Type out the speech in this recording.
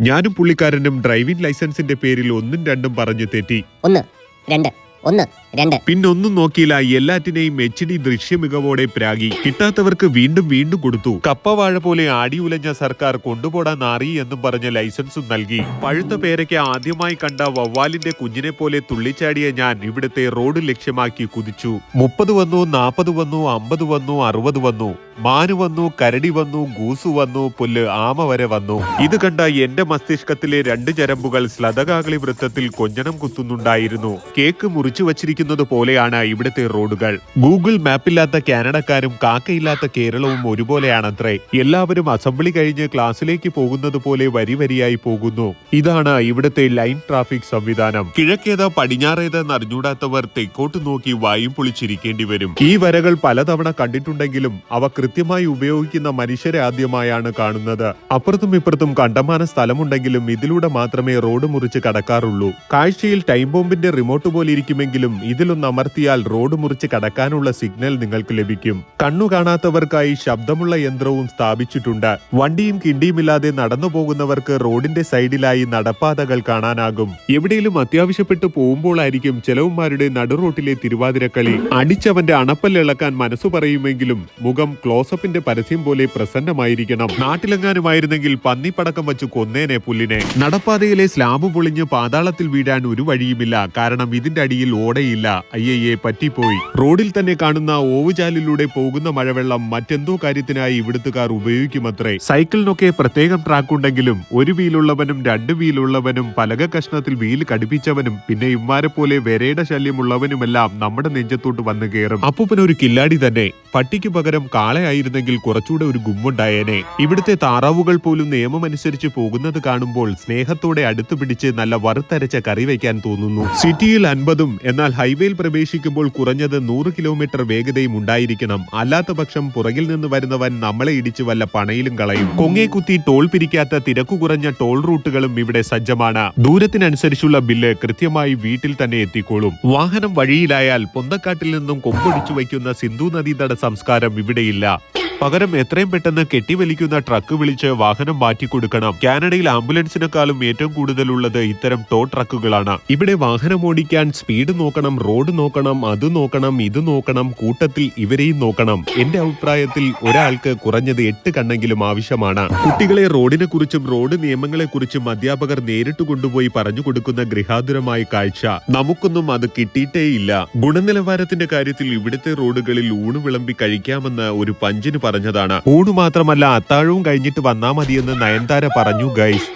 ഞാനും പുള്ളിക്കാരനും ഡ്രൈവിംഗ് ലൈസൻസിന്റെ പേരിൽ ഒന്നും രണ്ടും പറഞ്ഞു തെറ്റി. ഒന്ന് രണ്ട് ഒന്ന്. രണ്ട്. പിന്നൊന്നും നോക്കിയില്ല. എല്ലാറ്റിനെയും എച്ച് ഡി ദൃശ്യമികവോടെ പ്രാഗി. കിട്ടാത്തവർക്ക് വീണ്ടും വീണ്ടും കൊടുത്തു. കപ്പവാഴ പോലെ ആടി ഉലഞ്ഞ സർക്കാർ കൊണ്ടുപോടാൻ നാറി എന്നും പറഞ്ഞ ലൈസൻസും നൽകി. പഴുത്ത പേരയ്ക്ക് ആദ്യമായി കണ്ട വവ്വാലിന്റെ കുഞ്ഞിനെ പോലെ തുള്ളിച്ചാടിയ ഞാൻ ഇവിടുത്തെ റോഡ് ലക്ഷ്യമാക്കി കുതിച്ചു. മുപ്പത് വന്നു നാപ്പത് വന്നു അമ്പത് വന്നു അറുപത് വന്നു. മാനു വന്നു കരടി വന്നു ഗൂസു വന്നു പുല്ല് ആമ വരെ വന്നു. ഇത് കണ്ട എന്റെ മസ്തിഷ്കത്തിലെ രണ്ട് ചരമ്പുകൾ സ്ലതകാകളി വൃത്തത്തിൽ കൊഞ്ഞനം കുത്തുന്നുണ്ടായിരുന്നു. കേക്ക് മുറിച്ചു വച്ചിരിക്കുന്നത് പോലെയാണ് ഇവിടുത്തെ റോഡുകൾ. ഗൂഗിൾ മാപ്പില്ലാത്ത കാനഡക്കാരും കാക്കയില്ലാത്ത കേരളവും ഒരുപോലെയാണത്രേ. എല്ലാവരും അസംബ്ലി കഴിഞ്ഞ് ക്ലാസ്സിലേക്ക് പോകുന്നത് പോലെ വരി വരിയായി പോകുന്നു. ഇതാണ് ഇവിടുത്തെ ലൈൻ ട്രാഫിക് സംവിധാനം. കിഴക്കേത് പടിഞ്ഞാറേത് അറിഞ്ഞൂടാത്തവർ തെക്കോട്ട് നോക്കി വായും പൊളിച്ചിരിക്കേണ്ടി വരും. ഈ വരകൾ പലതവണ കണ്ടിട്ടുണ്ടെങ്കിലും അവ കൃത്യമായി ഉപയോഗിക്കുന്ന മനുഷ്യരെ ആദ്യമായാണ് കാണുന്നത്. അപ്പുറത്തും ഇപ്പുറത്തും കണ്ടമാന സ്ഥലമുണ്ടെങ്കിലും ഇതിലൂടെ മാത്രമേ റോഡ് മുറിച്ച് കടക്കാറുള്ളൂ. കാഴ്ചയിൽ ടൈം ബോംബിന്റെ റിമോട്ട് പോലെ ഇരിക്കുമെങ്കിലും ഇതിലൊന്ന് അമർത്തിയാൽ റോഡ് മുറിച്ച് കടക്കാനുള്ള സിഗ്നൽ നിങ്ങൾക്ക് ലഭിക്കും. കണ്ണു കാണാത്തവർക്കായി ശബ്ദമുള്ള യന്ത്രവും സ്ഥാപിച്ചിട്ടുണ്ട്. വണ്ടിയും കിണ്ടിയുമില്ലാതെ നടന്നു പോകുന്നവർക്ക് റോഡിന്റെ സൈഡിലായി നടപ്പാതകൾ കാണാനാകും. എവിടെയും അത്യാവശ്യപ്പെട്ട് പോകുമ്പോഴായിരിക്കും ചെലവുമാരുടെ നടുറോട്ടിലെ തിരുവാതിരക്കളി. അടിച്ചവന്റെ അണപ്പൽ ഇളക്കാൻ മനസ്സു പറയുമെങ്കിലും മുഖം ക്ലോസപ്പിന്റെ പരസ്യം പോലെ പ്രസന്നമായിരിക്കണം. നാട്ടിലെങ്ങാനുമായിരുന്നെങ്കിൽ പന്നിപ്പടക്കം വെച്ച് കൊന്നേനെ പുല്ലിനെ. നടപ്പാതയിലെ സ്ലാബ് പൊളിഞ്ഞ് പാതാളത്തിൽ വീഴാൻ ഒരു വഴിയുമില്ല. കാരണം ഇതിന്റെ അടിയിൽ ഓടയില്ല അയ്യയെ പറ്റിപ്പോയി. റോഡിൽ തന്നെ കാണുന്ന ഓവുചാലിലൂടെ പോകുന്ന മഴവെള്ളം മറ്റെന്തോ കാര്യത്തിനായി ഇവിടുത്തുകാർ ഉപയോഗിക്കുമത്രേ. സൈക്കിളിനൊക്കെ പ്രത്യേകം ട്രാക്ക് ഉണ്ടെങ്കിലും ഒരു വീലുള്ളവനും രണ്ട് വീലുള്ളവനും പലക കഷ്ണത്തിൽ വീൽ കടിപ്പിച്ചവനും പിന്നെ ഇമ്മാരെ പോലെ വരയുടെ ശല്യമുള്ളവനുമെല്ലാം നമ്മുടെ നെഞ്ചത്തോട്ട് വന്ന് കയറും അപ്പൂപ്പൻ ഒരു കില്ലാടി തന്നെ. പട്ടിക്ക് പകരം കാളയായിരുന്നെങ്കിൽ കുറച്ചുകൂടെ ഒരു ഗുമ്മുണ്ടായേനെ. ഇവിടുത്തെ താറാവുകൾ പോലും നിയമമനുസരിച്ച് പോകുന്നത് കാണുമ്പോൾ സ്നേഹത്തോടെ അടുത്തു പിടിച്ച് നല്ല വറുത്തരച്ച കറി വയ്ക്കാൻ തോന്നുന്നു. സിറ്റിയിൽ അൻപതും എന്നാൽ ഹൈവേയിൽ പ്രവേശിക്കുമ്പോൾ കുറഞ്ഞത് നൂറ് കിലോമീറ്റർ വേഗതയും ഉണ്ടായിരിക്കണം. അല്ലാത്ത പക്ഷം പുറകിൽ നിന്ന് വരുന്നവൻ നമ്മളെ ഇടിച്ചു വല്ല പണയിലും കളയും. കൊങ്ങേ കുത്തി ടോൾ പിരിക്കാത്ത തിരക്കു കുറഞ്ഞ ടോൾ റൂട്ടുകളും ഇവിടെ സജ്ജമാണ്. ദൂരത്തിനനുസരിച്ചുള്ള ബില്ല് കൃത്യമായി വീട്ടിൽ തന്നെ എത്തിക്കോളും. വാഹനം വഴിയിലായാൽ പൊന്തക്കാട്ടിൽ നിന്നും കൊമ്പൊടിച്ചു വയ്ക്കുന്ന സിന്ധു നദീതട സംസ്കാരം ഇവിടെയില്ല. പകരം എത്രയും പെട്ടെന്ന് കെട്ടിവലിക്കുന്ന ട്രക്ക് വിളിച്ച് വാഹനം മാറ്റിക്കൊടുക്കണം. കാനഡയിൽ ആംബുലൻസിനെക്കാളും ഏറ്റവും കൂടുതലുള്ളത് ഇത്തരം ടോ ട്രക്കുകളാണ്. ഇവിടെ വാഹനം ഓടിക്കാൻ സ്പീഡ് നോക്കണം റോഡ് നോക്കണം അത് നോക്കണം ഇത് നോക്കണം കൂട്ടത്തിൽ ഇവരെയും നോക്കണം. എന്റെ അഭിപ്രായത്തിൽ ഒരാൾക്ക് കുറഞ്ഞത് എട്ട് കണ്ണെങ്കിലും ആവശ്യമാണ്. കുട്ടികളെ റോഡിനെ കുറിച്ചും റോഡ് നിയമങ്ങളെ കുറിച്ചും അധ്യാപകർ നേരിട്ട് കൊണ്ടുപോയി പറഞ്ഞു കൊടുക്കുന്ന ഗൃഹാതുരമായ കാഴ്ച. നമുക്കൊന്നും അത് കിട്ടിയിട്ടേയില്ല. ഗുണനിലവാരത്തിന്റെ കാര്യത്തിൽ ഇവിടുത്തെ റോഡുകളിൽ ഊണ് വിളമ്പി കഴിക്കാമെന്ന് ഒരു പഞ്ചിന് പറഞ്ഞതാണ്. ഊണ് മാത്രമല്ല അത്താഴവും കഴിഞ്ഞിട്ട് വന്നാ മതിയെന്ന് നയൻതാര പറഞ്ഞു ഗൈസ്.